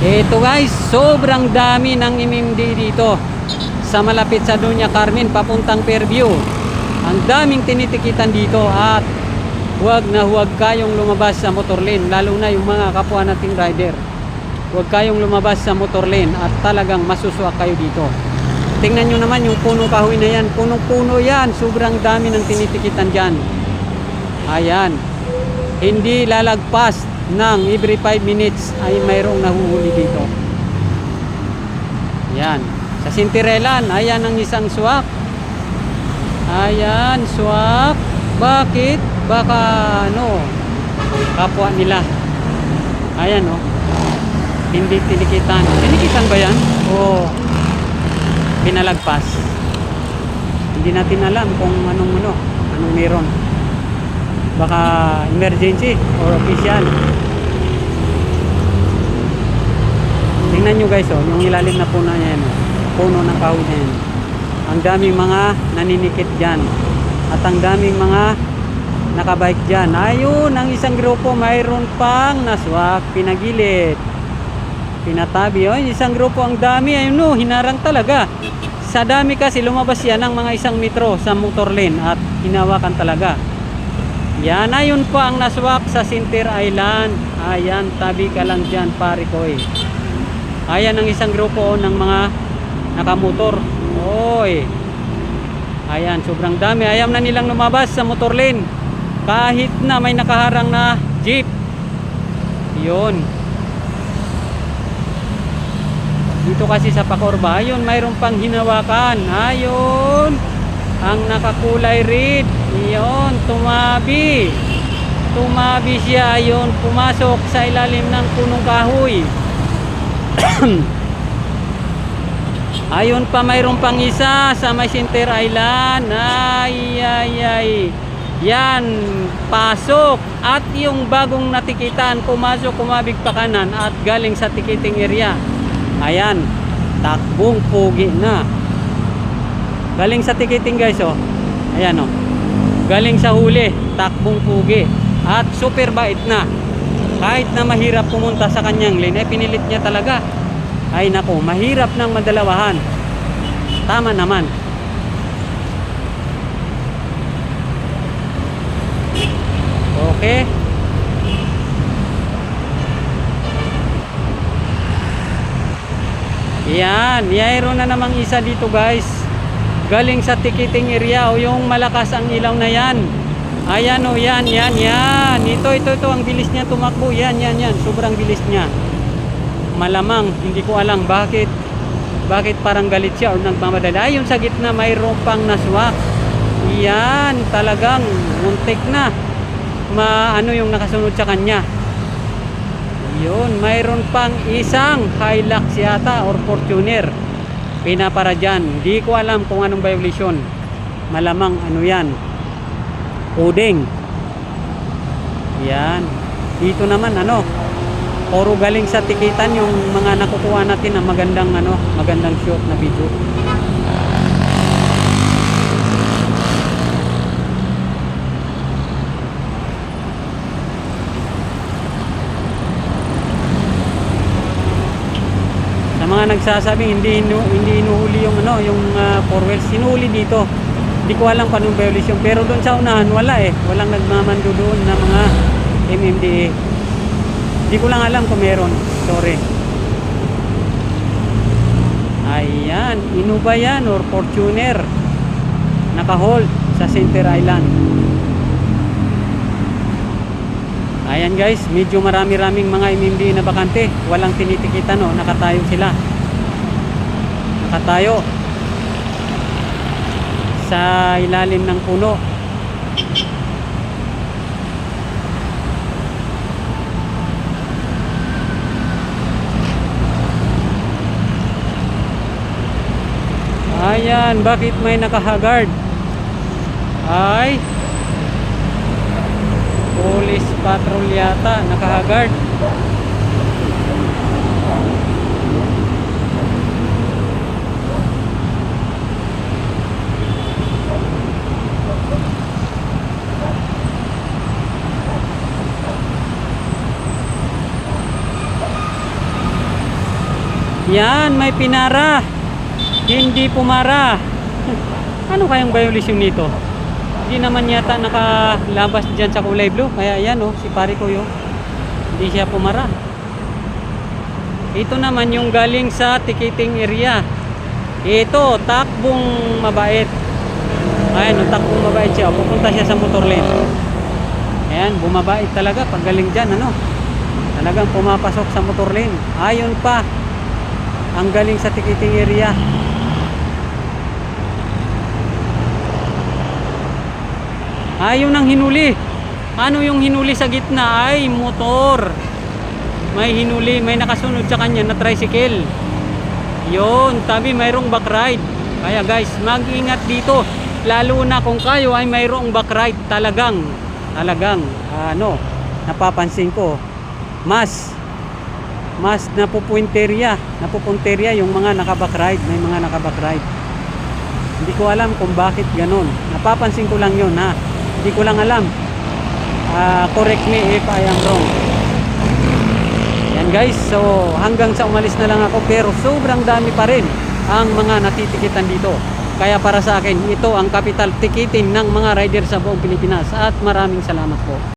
Ito guys, sobrang dami ng MMD dito sa malapit sa Dunya Carmen papuntang Fairview. Ang daming tinitikitan dito at huwag na huwag kayong lumabas sa motor lane lalo na yung mga kapwa nating rider. Huwag kayong lumabas sa motor lane at talagang masuswak kayo dito. Tingnan nyo naman yung puno kahoy na yan. Punong-puno yan. Sobrang dami ng tinitikitan dyan. Ayan. Hindi lalagpas ng every 5 minutes ay mayroong nahuhuli dito. Yan. Sa Sintirelan, ayan ang isang swak. Ayan, swak. Bakit? Baka ano, kapwa nila. Ayan oh. Hindi tinikitan. Tinikitan ba yan? O pinalagpas? Hindi natin alam kung anong ano, anong meron baka emergency or official tingnan nyo guys oh, yung ilalim na puno niya yan, oh. puno ng kahoy na yan ang daming mga naninikit dyan at ang daming mga nakabike dyan ayun ang isang grupo mayroon pang naswak pinagilid pinatabi oh, isang grupo ang dami ayun no hinarang talaga sa dami kasi lumabas yan ng mga isang metro sa motor lane at hinawakan talaga yan, ayun po ang naswak sa Sinter Island. Ayan, tabi ka lang dyan, pare ko eh. Ayan ang isang grupo ng mga nakamotor. Oy. Ayan, sobrang dami. Ayaw na nilang lumabas sa motor lane. Kahit na may nakaharang na jeep. Yun. Dito kasi sa Pakorba, ayun, mayroon pang hinawakan. Ayun. Ang nakakulay red. Iyon, tumabi. Tumabi siya, ayun, pumasok sa ilalim ng punong kahoy. ayun pa, mayroon pang isa sa may Center Island. Ay, ay, ay. Yan, pasok. At yung bagong natikitan, pumasok, kumabig pa kanan at galing sa ticketing area. Ayan, takbong pugi na. Galing sa ticketing guys, oh. Ayan, oh. Galing sa huli, takbong pugi. At super bait na. Kahit na mahirap pumunta sa kanyang lane, eh, pinilit niya talaga. Ay nako, mahirap ng madalawahan. Tama naman. Okay. Yan, mayroon na namang isa dito guys. Galing sa ticketing area o yung malakas ang ilaw na yan. Ayan o, yan, yan, yan. Ito, ito, ito, ang bilis niya tumakbo. Yan, yan, yan. Sobrang bilis niya. Malamang, hindi ko alam bakit. Bakit parang galit siya o nagmamadali. Ay, yung sa gitna mayroon pang naswak. Yan, talagang muntik na. Ma, ano yung nakasunod sa kanya. Yun, mayroon pang isang Hilux yata or Fortuner. Pinapara dyan. Di ko alam kung anong violation. Malamang ano yan. Coding. Yan. Dito naman ano. Puro galing sa tikitan yung mga nakukuha natin na magandang ano, magandang shot na video. sa mga nagsasabi hindi inu, hindi inuhuli yung ano yung uh, four wheels. Sinuhuli dito. Hindi ko alam paano violation. Pero doon sa unahan wala eh. Walang nagmamando doon na mga MMDA hindi ko lang alam kung meron sorry ayan Innova yan or Fortuner naka-hold sa Center Island Ayan guys, medyo marami-raming mga MMD na bakante. Walang tinitikitan no, nakatayo sila. Nakatayo. Sa ilalim ng puno. Ayan, bakit may nakahagard? Ay, police patrol yata nakahagard Yan, may pinara. Hindi pumara. ano kayang violation nito? Hindi naman yata nakalabas dyan sa kulay blue. Kaya yan oh, si pare ko yun. Hindi siya pumara. Ito naman yung galing sa ticketing area. Ito, takbong mabait. Ayan, yung takbong mabait siya. Pupunta siya sa motor lane. Ayan, bumabait talaga pag galing dyan, ano? Talagang pumapasok sa motor lane. Ayon pa, ang galing sa ticketing area. Ayaw nang hinuli. Ano yung hinuli sa gitna? Ay, motor. May hinuli, may nakasunod sa kanya na tricycle. Yon, tabi mayroong backride. Kaya guys, mag-ingat dito. Lalo na kung kayo ay mayroong backride talagang, talagang, ano, napapansin ko, mas, mas napupunterya, napupunterya yung mga nakabakride, may mga nakabakride. Hindi ko alam kung bakit ganun. Napapansin ko lang yun ha. Hindi ko lang alam. Ah, correct me if I am wrong. Yan guys, so hanggang sa umalis na lang ako pero sobrang dami pa rin ang mga natitikitan dito. Kaya para sa akin, ito ang capital ticketing ng mga rider sa buong Pilipinas at maraming salamat po.